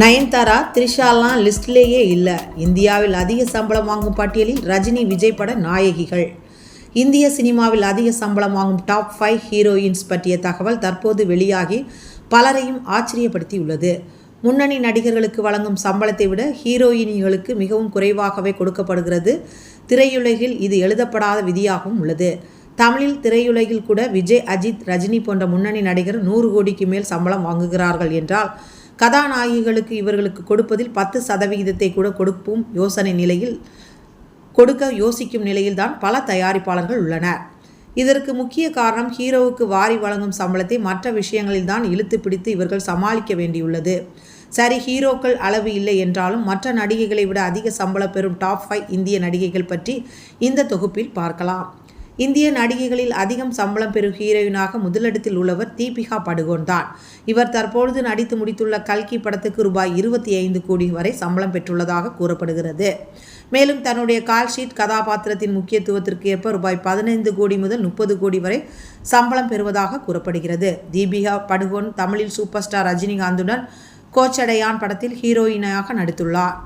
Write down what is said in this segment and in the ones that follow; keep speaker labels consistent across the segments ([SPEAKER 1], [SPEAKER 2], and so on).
[SPEAKER 1] நயன்தாரா த்ரிஷாலாம் லிஸ்ட்லேயே இல்லை. இந்தியாவில் அதிக சம்பளம் வாங்கும் பட்டியலில் ரஜினி விஜய் பட நாயகிகள். இந்திய சினிமாவில் அதிக சம்பளம் வாங்கும் டாப் ஃபைவ் ஹீரோயின்ஸ் பற்றிய தகவல் தற்போது வெளியாகி பலரையும் ஆச்சரியப்படுத்தியுள்ளது. முன்னணி நடிகர்களுக்கு வழங்கும் சம்பளத்தை விட ஹீரோயினிகளுக்கு மிகவும் குறைவாகவே கொடுக்கப்படுகிறது. திரையுலகில் இது எழுதப்படாத விதியாகவும் உள்ளது. தமிழில் திரையுலகில் கூட விஜய் அஜித் ரஜினி போன்ற முன்னணி நடிகர் நூறு கோடிக்கு மேல் சம்பளம் வாங்குகிறார்கள் என்றால் கதாநாயகிகளுக்கு இவர்களுக்கு கொடுப்பதில் பத்து சதவிகிதத்தை கூட கொடுக்கும் யோசனை நிலையில் கொடுக்க யோசிக்கும் நிலையில்தான் பல தயாரிப்பாளர்கள் உள்ளனர் இதற்கு முக்கிய காரணம் ஹீரோவுக்கு வாரி வழங்கும் சம்பளத்தை மற்ற விஷயங்களில் தான் இழுத்து பிடித்து இவர்கள் சமாளிக்க வேண்டியுள்ளது. சரி ஹீரோக்கள் அளவு இல்லை என்றாலும் மற்ற நடிகைகளை விட அதிக சம்பளம் பெறும் டாப் ஃபைவ் இந்திய நடிகைகள் பற்றி இந்த தொகுப்பில் பார்க்கலாம். இந்திய நடிகைகளில் அதிகம் சம்பளம் பெறும் ஹீரோயினாக முதலிடத்தில் உள்ளவர் தீபிகா படுகோன் தான் இவர் தற்பொழுது நடித்து முடித்துள்ள கல்கி படத்துக்கு ரூபாய் இருபத்தி ஐந்து கோடி வரை சம்பளம் பெற்றுள்ளதாக கூறப்படுகிறது. மேலும் தன்னுடைய கால்ஷீட் கதாபாத்திரத்தின் முக்கியத்துவத்திற்கு ஏற்ப ரூபாய் பதினைந்து கோடி முதல் முப்பது கோடி வரை சம்பளம் பெறுவதாக கூறப்படுகிறது. தீபிகா படுகோன் தமிழில் சூப்பர் ஸ்டார் ரஜினிகாந்துடன் கோச்சடையான் படத்தில் ஹீரோயினாக நடித்துள்ளார்.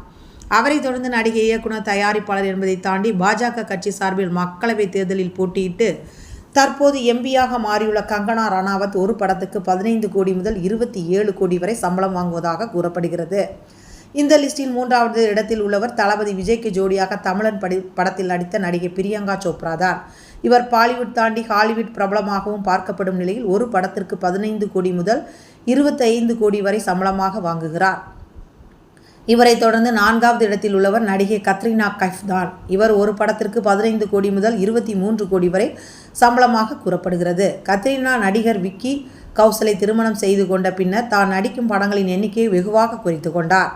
[SPEAKER 1] அவரை தொடர்ந்து நடிகை இயக்குனர் தயாரிப்பாளர் என்பதை தாண்டி பாஜக கட்சி சார்பில் மக்களவைத் தேர்தலில் போட்டியிட்டு தற்போது எம்பியாக மாறியுள்ள கங்கனா ரணாவத் ஒரு படத்துக்கு பதினைந்து கோடி முதல் இருபத்தி ஏழு கோடி வரை சம்பளம் வாங்குவதாக கூறப்படுகிறது. இந்த லிஸ்டில் மூன்றாவது இடத்தில் உள்ளவர் தளபதி விஜய்க்கு ஜோடியாக தமிழன் படி படத்தில் நடித்த நடிகை பிரியங்கா சோப்ரா தான். இவர் பாலிவுட் தாண்டி ஹாலிவுட் பிரபலமாகவும் பார்க்கப்படும் நிலையில் ஒரு படத்திற்கு பதினைந்து கோடி முதல் இருபத்தைந்து கோடி வரை சம்பளமாக வாங்குகிறார். இவரை தொடர்ந்து நான்காவது இடத்தில் உள்ளவர் நடிகை கத்ரினா கைஃப் தான். இவர் ஒரு படத்திற்கு பதினைந்து கோடி முதல் இருபத்தி மூன்று கோடி வரை சம்பளமாக கூறப்படுகிறது. கத்ரினா நடிகர் விக்கி கௌசலை திருமணம் செய்து கொண்ட பின்னர் தான் நடிக்கும் படங்களின் எண்ணிக்கையை வெகுவாக குறைத்து கொண்டார்.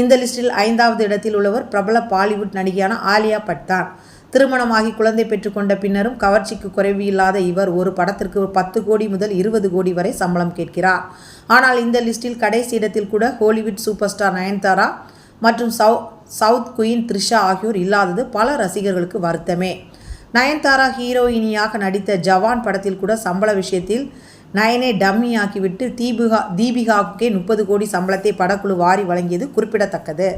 [SPEAKER 1] இந்த லிஸ்டில் ஐந்தாவது இடத்தில் உள்ளவர் பிரபல பாலிவுட் நடிகையான ஆலியா பட் தான். திருமணமாகி குழந்தை பெற்றுக்கொண்ட பின்னரும் கவர்ச்சிக்கு குறைவு இல்லாத இவர் ஒரு படத்திற்கு பத்து கோடி முதல் இருபது கோடி வரை சம்பளம் கேட்கிறார். ஆனால் இந்த லிஸ்டில் கடைசி இடத்தில் கூட ஹாலிவுட் சூப்பர் ஸ்டார் நயன்தாரா மற்றும் சவு சவுத் குயின் த்ரிஷா ஆகியோர் இல்லாதது பல ரசிகர்களுக்கு வருத்தமே. நயன்தாரா ஹீரோயினியாக நடித்த ஜவான் படத்தில் கூட சம்பள விஷயத்தில் நயனை டம்மி ஆக்கிவிட்டு தீபிகா தீபிகாவுக்கே முப்பது கோடி சம்பளத்தை படக்குழு வாரி வழங்கியது குறிப்பிடத்தக்கது.